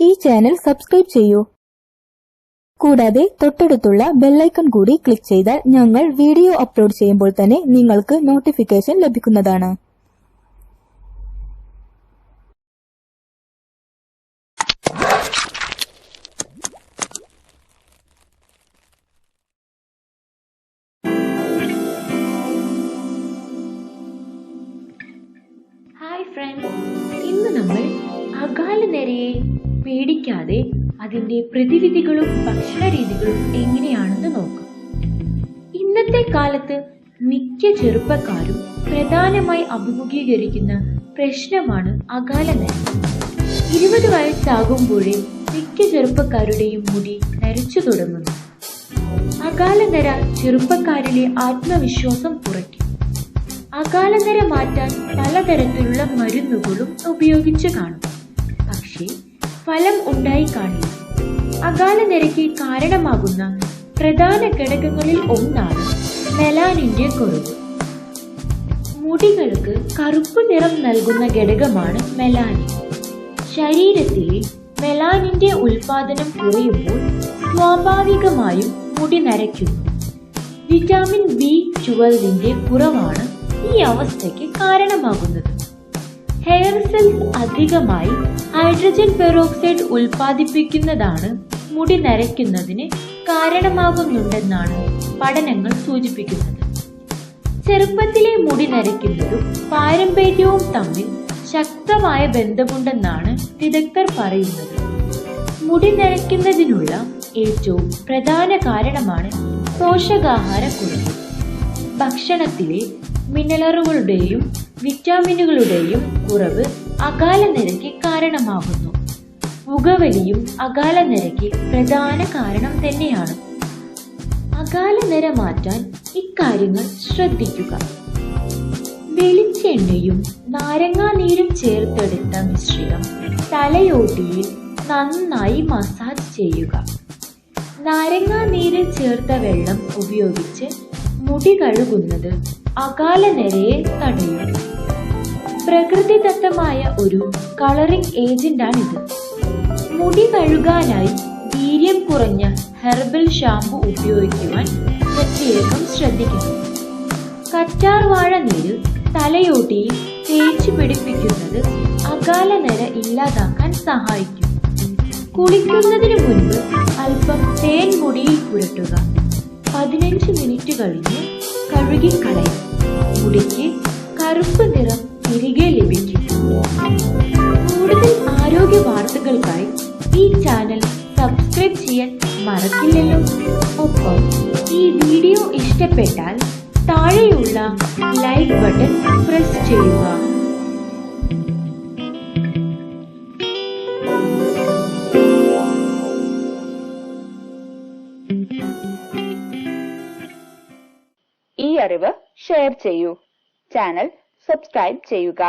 ഈ channel subscribe ചെയ്യൂ. കൂടാതെ തൊട്ടടുത്തുള്ള ബെല്ലൈക്കൺ കൂടി ക്ലിക്ക് ചെയ്താൽ ഞങ്ങൾ വീഡിയോ അപ്ലോഡ് ചെയ്യുമ്പോൾ തന്നെ നിങ്ങൾക്ക് നോട്ടിഫിക്കേഷൻ ലഭിക്കുന്നതാണ്. ഹായ് ഫ്രണ്ട്സ് ഇന്ന് നമ്മൾ അകാല നിരയെ പേടിക്കാതെ അതിന്റെ പ്രതിവിധികളും ഭക്ഷണ രീതികളും എങ്ങനെയാണെന്ന് നോക്കാം. ഇന്നത്തെ കാലത്ത് മിക്ക ചെറുപ്പക്കാരും പ്രധാനമായി അഭിമുഖീകരിക്കുന്ന പ്രശ്നമാണ് അകാല നരം ഇരുപത് വയസ്സാകുമ്പോഴേ മിക്ക ചെറുപ്പക്കാരുടെയും മുടി നരച്ചു തുടങ്ങുന്നു. അകാല നര ചെറുപ്പക്കാരിലെ ആത്മവിശ്വാസം കുറയ്ക്കും. അകാല നര മാറ്റാൻ പലതരത്തിലുള്ള മരുന്നുകളും ഉപയോഗിച്ചു കാണും. പക്ഷേ ഫലം ഉണ്ടായി കാണില്ല അകാലനരയ്ക്ക് കാരണമാകുന്ന പ്രധാന ഘടകങ്ങളിൽ ഒന്നാണ് മെലാനിന്റെ കുറവ്. മുടികൾക്ക് കറുപ്പ് നിറം നൽകുന്ന ഘടകമാണ് മെലാനിൻ. ശരീരത്തിലെ മെലാനിന്റെ ഉൽപാദനം കുറയുമ്പോൾ സ്വാഭാവികമായും മുടി നരയ്ക്കുന്നു. വിറ്റാമിൻ ബി ട്വൽവിന്റെ കുറവാണ് ഈ അവസ്ഥയ്ക്ക് കാരണമാകുന്നത്. ഹെയർ സെൽസ് അധികമായി ഹൈഡ്രജൻ പെറോക്സൈഡ് ഉൽപ്പാദിപ്പിക്കുന്നതാണ് മുടി നരയ്ക്കുന്നതിന് കാരണമാകുന്നുണ്ടെന്നാണ് പഠനങ്ങൾ സൂചിപ്പിക്കുന്നത്. ചെറുപ്പത്തിലെ മുടി നരയ്ക്കുന്നതും പാരമ്പര്യവും തമ്മിൽ ശക്തമായ ബന്ധമുണ്ടെന്നാണ് വിദഗ്ധർ പറയുന്നത്. മുടി നരയ്ക്കുന്നതിനുള്ള ഏറ്റവും പ്രധാന കാരണമാണ് പോഷകാഹാരക്കുറവ് ഭക്ഷണത്തിലെ മിനറലുകളുടെയും വിറ്റാമിനുകളുടെയും കുറവ് അകാല നിരക്ക് കാരണമാകുന്നു. പുകവലിയും അകാല നിരക്ക് പ്രധാന കാരണം തന്നെയാണ്. അകാല നിര മാറ്റാൻ ഇക്കാര്യങ്ങൾ ശ്രദ്ധിക്കുക. വെളിച്ചെണ്ണയും നാരങ്ങാനീരും ചേർത്തെടുത്ത മിശ്രിതം തലയോട്ടിയിൽ നന്നായി മസാജ് ചെയ്യുക. നാരങ്ങാനീര് ചേർത്ത വെള്ളം ഉപയോഗിച്ച് മുടി കഴുകുന്നത് അകാല നിരയെ തടയും. പ്രകൃതിദത്തമായ ഒരു കളറിംഗ് ഏജന്റാണിത്. മുടി കഴുകാനായി വീര്യം കുറഞ്ഞ ഹെർബൽ ഷാമ്പു ഉപയോഗിക്കുവാൻ പ്രത്യേകം ശ്രദ്ധിക്കണം. കറ്റാർ വാഴ നീര് തലയോട്ടിയിൽ തേച്ചു പിടിപ്പിക്കുന്നത് അകാല നിര ഇല്ലാതാക്കാൻ സഹായിക്കും. കുളിക്കുന്നതിന് മുൻപ് അല്പം തേൻ മുടിയിൽ പുരട്ടുക. പതിനഞ്ച് മിനിറ്റ് കഴിഞ്ഞ് കഴുകിക്കളയും. മുടിക്ക് കറുപ്പ് നിറം തിരികെ ലഭിക്കും. കൂടുതൽ ആരോഗ്യ വാർത്തകൾക്കായി ഈ ചാനൽ സബ്സ്ക്രൈബ് ചെയ്യാൻ മറക്കില്ലല്ലോ. ഒപ്പം ഈ വീഡിയോ ഇഷ്ടപ്പെട്ടാൽ താഴെയുള്ള ലൈക്ക് ബട്ടൺ പ്രസ് ചെയ്യുക. ഈ അറിവ് ഷെയർ ചെയ്യൂ. ചാനൽ സബ്സ്ക്രൈബ് ചെയ്യുക.